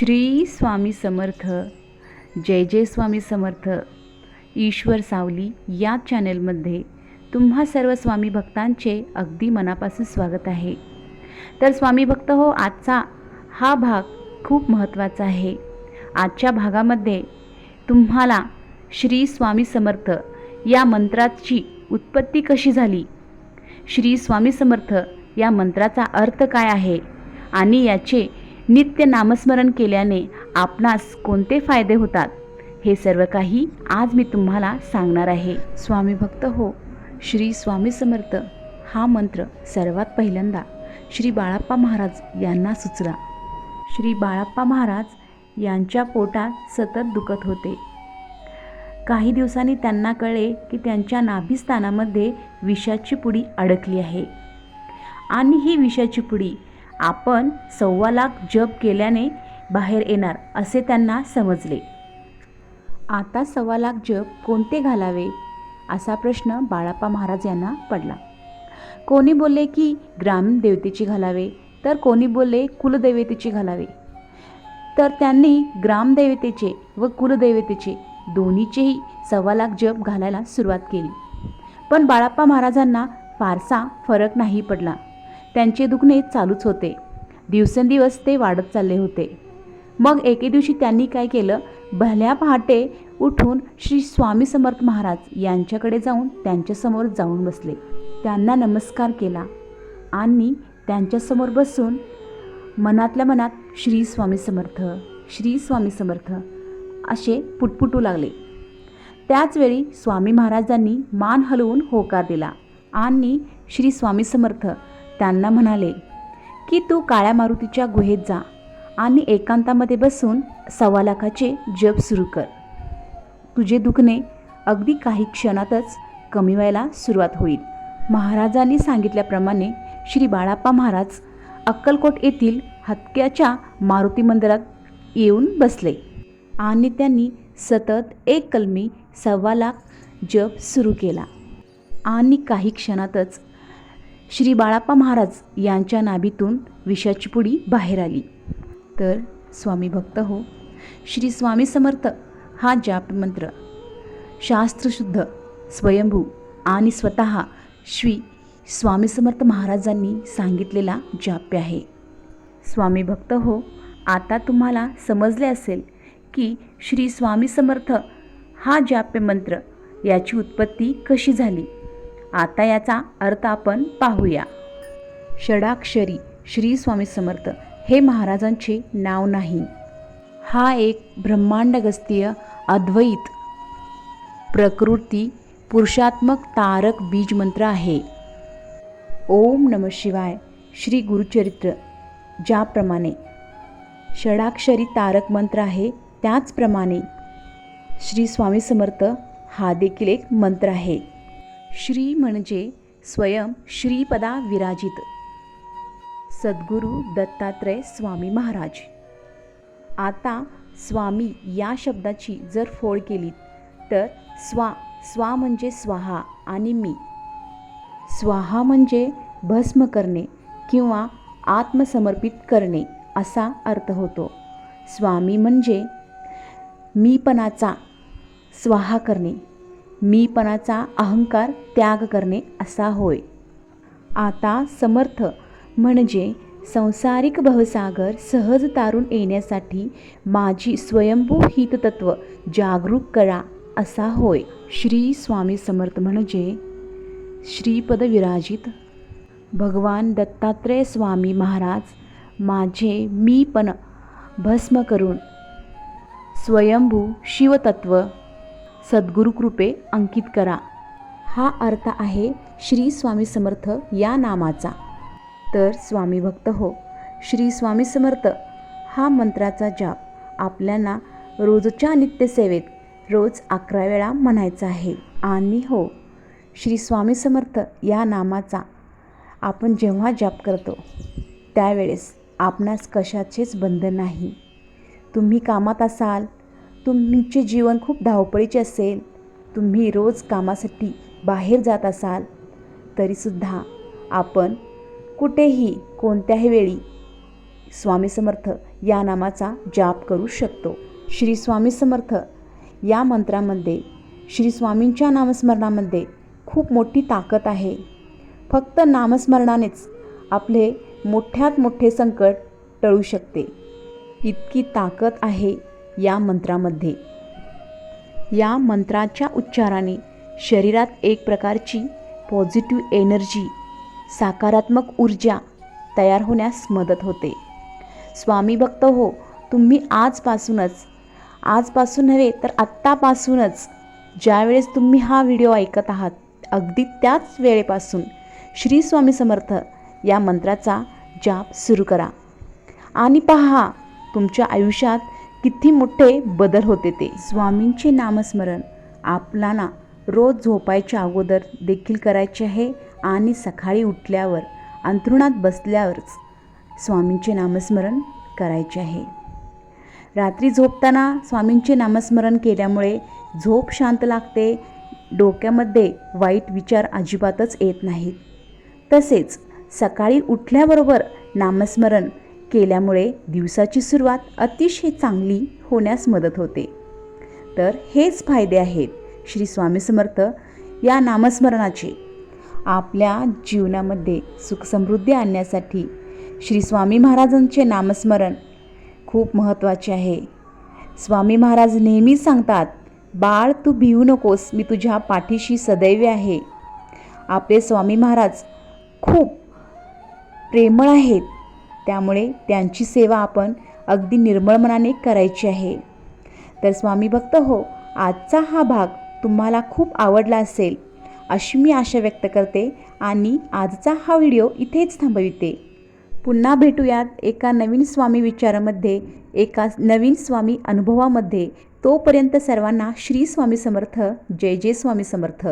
श्री स्वामी समर्थ जय जय स्वामी समर्थ. ईश्वर सावली या चॅनेलमध्ये तुम्हा सर्व स्वामी भक्तांचे अगदी मनापासून स्वागत आहे. तर स्वामी भक्त हो आजचा हा भाग खूप महत्त्वाचा आहे. आजच्या भागामध्ये तुम्हाला श्री स्वामी समर्थ या मंत्राची उत्पत्ती कशी झाली? श्री स्वामी समर्थ या मंत्राचा अर्थ काय आहे? आणि याचे नित्य नामस्मरण केल्याने आपणास कोणते फायदे होतात? हे सर्व काही आज मी तुम्हाला सांगणार आहे. स्वामी भक्त हो श्री स्वामी समर्थ. हा मंत्र सर्वात पहिल्यांदा श्री बाळाप्पा महाराज यांना सुचला. श्री बाळाप्पा महाराज यांच्या पोटात सतत दुखत होते. काही दिवसांनी त्यांना कळले की त्यांच्या नाभिस्थानामध्ये विषाची पुडी अडकली आहे. आणि ही विषाची पुडी आपण सव्वा लाख जप केल्याने बाहेर येणार असे त्यांना समजले. आता सव्वा लाख जप कोणते घालावे? असा प्रश्न बाळाप्पा महाराज यांना पडला. कोणी बोलले की ग्रामीण देवतेची घालावे तर कोणी बोलले कुलदेवतेची घालावे. तर त्यांनी ग्रामदेवतेचे व कुलदेवतेचे दोन्हीचेही सव्वा लाख जप घालायला सुरुवात केली. पण बाळाप्पा महाराजांना फारसा फरक नाही पडला. त्यांचे दुखणे चालूच होते. दिवसेंदिवस ते वाढत चालले होते. मग एके दिवशी त्यांनी काय केलं? भल्या पहाटे उठून श्री स्वामी समर्थ महाराज यांच्याकडे जाऊन त्यांच्यासमोर जाऊन बसले. त्यांना नमस्कार केला आणि त्यांच्यासमोर बसून मनातल्या मनात श्री स्वामी समर्थ श्री स्वामी समर्थ असे पुटपुटू लागले. त्याचवेळी स्वामी महाराजांनी मान हलवून होकार दिला आणि श्री स्वामी समर्थ त्यांना म्हणाले की तू काळ्या मारुतीच्या गुहेत जा आणि एकांतामध्ये बसून सव्वा लाखाचे जप सुरू कर. तुझे दुखणे अगदी काही क्षणातच कमी व्हायला सुरुवात होईल. महाराजांनी सांगितल्याप्रमाणे श्री बाळाप्पा महाराज अक्कलकोट येथील हत्क्याच्या मारुती मंदिरात येऊन बसले आणि त्यांनी सतत एक कलमी सव्वा लाख जप सुरू केला. आणि काही क्षणातच श्री बाळाप्पा महाराज यांच्या नाभीतून विषाची पुडी बाहेर आली. तर स्वामी भक्त हो श्री स्वामी समर्थ हा जाप मंत्र. शास्त्रशुद्ध स्वयंभू आणि स्वतः श्री स्वामी समर्थ महाराजांनी सांगितलेला जाप्य आहे. स्वामी भक्त हो आता तुम्हाला समजले असेल की श्री स्वामी समर्थ हा जाप्य मंत्र याची उत्पत्ती कशी झाली? आता याचा अर्थ आपण पाहूया. षडाक्षरी श्री स्वामी समर्थ हे महाराजांचे नाव नाही. हा एक ब्रह्मांडगस्तीय अद्वैत प्रकृती पुरुषात्मक तारक बीज मंत्र आहे. ओम नम शिवाय श्री गुरुचरित्र ज्याप्रमाणे षडाक्षरी तारक मंत्र आहे त्याचप्रमाणे श्री स्वामी समर्थ हा देखील एक मंत्र आहे. श्री म्हणजे स्वयं श्रीपदा विराजित. सद्गुरू दत्तात्रय स्वामी महाराज. आता स्वामी या शब्दाची जर फोड केली तर स्वा स्वा म्हणजे स्वाहा आणि मी. स्वाहा म्हणजे भस्म करणे किंवा आत्मसमर्पित करणे असा अर्थ होतो. स्वामी म्हणजे मीपणाचा स्वाहा करणे. मीपणाचा अहंकार त्याग करणे असा होय. आता समर्थ म्हणजे संसारिक भवसागर सहज तारून येण्यासाठी माझी स्वयंभू हिततत्व जागरूक करा असा होय. श्री स्वामी समर्थ म्हणजे श्रीपद विराजित. भगवान दत्तात्रय स्वामी महाराज माझे मीपण भस्म करून स्वयंभू शिवतत्व सद्गुरुकृपे अंकित करा. हा अर्थ आहे श्री स्वामी समर्थ या नामाचा. तर स्वामी भक्त हो श्री स्वामी समर्थ हा मंत्राचा जाप आपल्याला रोजच्या नित्यसेवेत रोज अकरा वेळा म्हणायचा आहे. आणि हो श्री स्वामी समर्थ या नामाचा आपण जेव्हा जाप करतो त्यावेळेस आपणास कशाचेच बंधन नाही. तुम्ही कामात असाल तुमचे जीवन खूप धावपळीचे असेल. तुम्ही रोज कामासाठी बाहेर जात असाल. तरीसुद्धा आपण कुठेही कोणत्याही वेळी स्वामी समर्थ या नामाचा जाप करू शकतो. श्री स्वामी समर्थ या मंत्रामध्ये श्री स्वामींच्या नामस्मरणामध्ये खूप मोठी ताकद आहे. फक्त नामस्मरणानेच आपले मोठ्यात मोठे संकट टळू शकते. इतकी ताकद आहे या मंत्रामध्ये. या मंत्राच्या उच्चाराने शरीरात एक प्रकारची पॉझिटिव्ह एनर्जी सकारात्मक ऊर्जा तयार होण्यास मदत होते. स्वामी भक्त हो तुम्ही आजपासूनच आजपासून नव्हे तर आत्तापासूनच ज्यावेळेस तुम्ही हा व्हिडिओ ऐकत आहात अगदी त्याच वेळेपासून श्री स्वामी समर्थ या मंत्राचा जाप सुरू करा. आणि पहा तुमच्या आयुष्यात किती मोठे बदल होते ते. स्वामींचे नामस्मरण आपल्याला रोज झोपायच्या अगोदर देखील करायचे आहे आणि सकाळी उठल्यावर अंथरुणात बसल्यावरच स्वामींचे नामस्मरण करायचे आहे. रात्री झोपताना स्वामींचे नामस्मरण केल्यामुळे झोप शांत लागते डोक्यामध्ये वाईट विचार अजिबातच येत नाहीत. तसेच सकाळी उठल्याबरोबर नामस्मरण केल्यामुळे दिवसाची सुरुवात अतिशय चांगली होण्यास मदत होते. तर हेच फायदे आहेत. श्री स्वामी समर्थ या नामस्मरणाचे. आपल्या जीवनामध्ये सुखसमृद्धी आणण्यासाठी श्री स्वामी महाराजांचे नामस्मरण खूप महत्त्वाचे आहे. स्वामी महाराज नेहमीच सांगतात बाळ तू भिवू नकोस मी तुझ्या पाठीशी सदैव आहे. आपले स्वामी महाराज खूप प्रेमळ आहेत. त्यामुळे त्यांची सेवा आपण अगदी निर्मळ मनाने करायची आहे. तर स्वामी भक्त हो आजचा हा भाग तुम्हाला खूप आवडला असेल अशी मी आशा व्यक्त करते आणि आजचा हा व्हिडिओ इथेच थांबविते. पुन्हा भेटूयात एका नवीन स्वामी विचारामध्ये एका नवीन स्वामी अनुभवामध्ये. तोपर्यंत सर्वांना श्री स्वामी समर्थ जय जय स्वामी समर्थ.